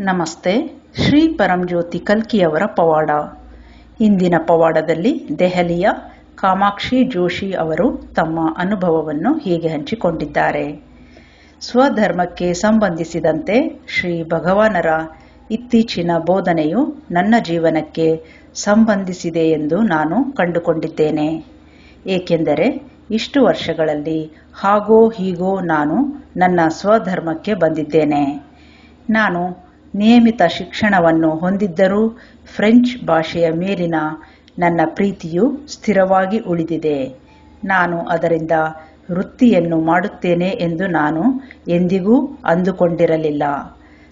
ನಮಸ್ತೆ, ಶ್ರೀ ಪರಂಜ್ಯೋತಿ ಕಲ್ಕಿಯವರ ಪವಾಡ. ಇಂದಿನ ಪವಾಡದಲ್ಲಿ ದೆಹಲಿಯ ಕಾಮಾಕ್ಷಿ ಜೋಶಿ ಅವರು ತಮ್ಮ ಅನುಭವವನ್ನು ಹೀಗೆ ಹಂಚಿಕೊಂಡಿದ್ದಾರೆ. ಸ್ವಧರ್ಮಕ್ಕೆ ಸಂಬಂಧಿಸಿದಂತೆ ಶ್ರೀ ಭಗವಾನರ ಇತ್ತೀಚಿನ ಬೋಧನೆಯು ನನ್ನ ಜೀವನಕ್ಕೆ ಸಂಬಂಧಿಸಿದೆ ಎಂದು ನಾನು ಕಂಡುಕೊಂಡಿದ್ದೇನೆ. ಏಕೆಂದರೆ ಇಷ್ಟು ವರ್ಷಗಳಲ್ಲಿ ಹಾಗೋ ಹೀಗೋ ನಾನು ನನ್ನ ಸ್ವಧರ್ಮಕ್ಕೆ ಬಂದಿದ್ದೇನೆ. ನಾನು ನಿಯಮಿತ ಶಿಕ್ಷಣವನ್ನು ಹೊಂದಿದ್ದರೂ ಫ್ರೆಂಚ್ ಭಾಷೆಯ ಮೇಲಿನ ನನ್ನ ಪ್ರೀತಿಯು ಸ್ಥಿರವಾಗಿ ಉಳಿದಿದೆ. ನಾನು ಅದರಿಂದ ವೃತ್ತಿಯನ್ನು ಮಾಡುತ್ತೇನೆ ಎಂದು ನಾನು ಎಂದಿಗೂ ಅಂದುಕೊಂಡಿರಲಿಲ್ಲ.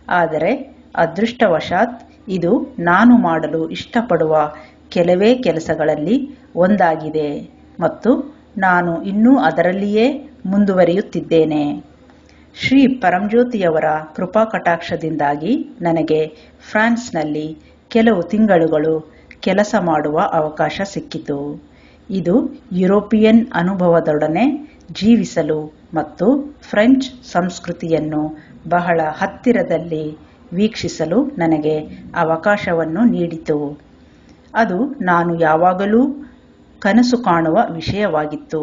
ಆದರೆ ಅದೃಷ್ಟವಶಾತ್ ಇದು ನಾನು ಮಾಡಲು ಇಷ್ಟಪಡುವ ಕೆಲವೇ ಕೆಲಸಗಳಲ್ಲಿ ಒಂದಾಗಿದೆ ಮತ್ತು ನಾನು ಇನ್ನೂ ಅದರಲ್ಲಿಯೇ ಮುಂದುವರಿಯುತ್ತಿದ್ದೇನೆ. ಶ್ರೀ ಪರಂಜ್ಯೋತಿಯವರ ಕೃಪಾ ಕಟಾಕ್ಷದಿಂದಾಗಿ ನನಗೆ ಫ್ರಾನ್ಸ್ನಲ್ಲಿ ಕೆಲವು ತಿಂಗಳುಗಳು ಕೆಲಸ ಮಾಡುವ ಅವಕಾಶ ಸಿಕ್ಕಿತು. ಇದು ಯುರೋಪಿಯನ್ ಅನುಭವದೊಡನೆ ಜೀವಿಸಲು ಮತ್ತು ಫ್ರೆಂಚ್ ಸಂಸ್ಕೃತಿಯನ್ನು ಬಹಳ ಹತ್ತಿರದಲ್ಲಿ ವೀಕ್ಷಿಸಲು ನನಗೆ ಅವಕಾಶವನ್ನು ನೀಡಿತು. ಅದು ನಾನು ಯಾವಾಗಲೂ ಕನಸು ಕಾಣುವ ವಿಷಯವಾಗಿತ್ತು.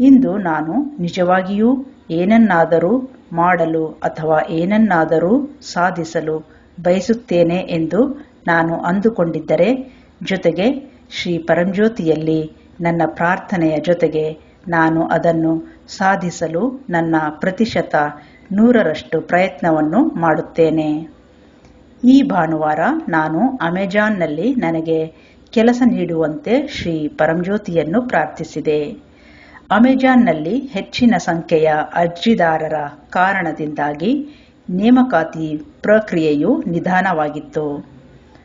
ಇಂದು ನಾನು ನಿಜವಾಗಿಯೂ ಏನನ್ನಾದರೂ ಮಾಡಲು ಅಥವಾ ಏನನ್ನಾದರೂ ಸಾಧಿಸಲು ಬಯಸುತ್ತೇನೆ ಎಂದು ನಾನು ಅಂದುಕೊಂಡಿದ್ದರೆ, ಜೊತೆಗೆ ಶ್ರೀ ಪರಂಜ್ಯೋತಿಯಲ್ಲಿ ನನ್ನ ಪ್ರಾರ್ಥನೆಯ ಜೊತೆಗೆ ನಾನು ಅದನ್ನು ಸಾಧಿಸಲು ನನ್ನ ಪ್ರತಿಶತ ನೂರರಷ್ಟು ಪ್ರಯತ್ನವನ್ನು ಮಾಡುತ್ತೇನೆ. ಈ ಭಾನುವಾರ ನಾನು ಅಮೆಜಾನ್ನಲ್ಲಿ ನನಗೆ ಕೆಲಸ ನೀಡುವಂತೆ ಶ್ರೀ ಪರಂಜ್ಯೋತಿಯನ್ನು ಪ್ರಾರ್ಥಿಸಿದೆ. ಅಮೆಜಾನ್ನಲ್ಲಿ ಹೆಚ್ಚಿನ ಸಂಖ್ಯೆಯ ಅರ್ಜಿದಾರರ ಕಾರಣದಿಂದಾಗಿ ನೇಮಕಾತಿ ಪ್ರಕ್ರಿಯೆಯು ನಿಧಾನವಾಗಿತ್ತು.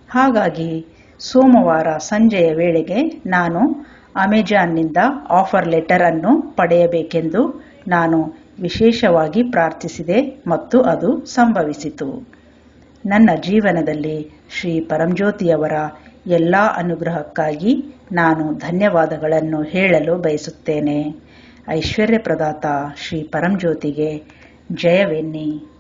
ಹಾಗಾಗಿ ಸೋಮವಾರ ಸಂಜೆಯ ವೇಳೆಗೆ ನಾನು ಅಮೆಜಾನ್ನಿಂದ ಆಫರ್ ಲೆಟರ್ ಅನ್ನು ಪಡೆಯಬೇಕೆಂದು ನಾನು ವಿಶೇಷವಾಗಿ ಪ್ರಾರ್ಥಿಸಿದೆ ಮತ್ತು ಅದು ಸಂಭವಿಸಿತು. ನನ್ನ ಜೀವನದಲ್ಲಿ ಶ್ರೀ ಪರಂಜ್ಯೋತಿಯವರ ಎಲ್ಲ ಅನುಗ್ರಹಕ್ಕಾಗಿ ನಾನು ಧನ್ಯವಾದಗಳನ್ನು ಹೇಳಲು ಬಯಸುತ್ತೇನೆ. ಐಶ್ವರ್ಯ ಪ್ರದಾತ ಶ್ರೀ ಪರಂಜ್ಯೋತಿಗೆ ಜಯವೆನ್ನಿ.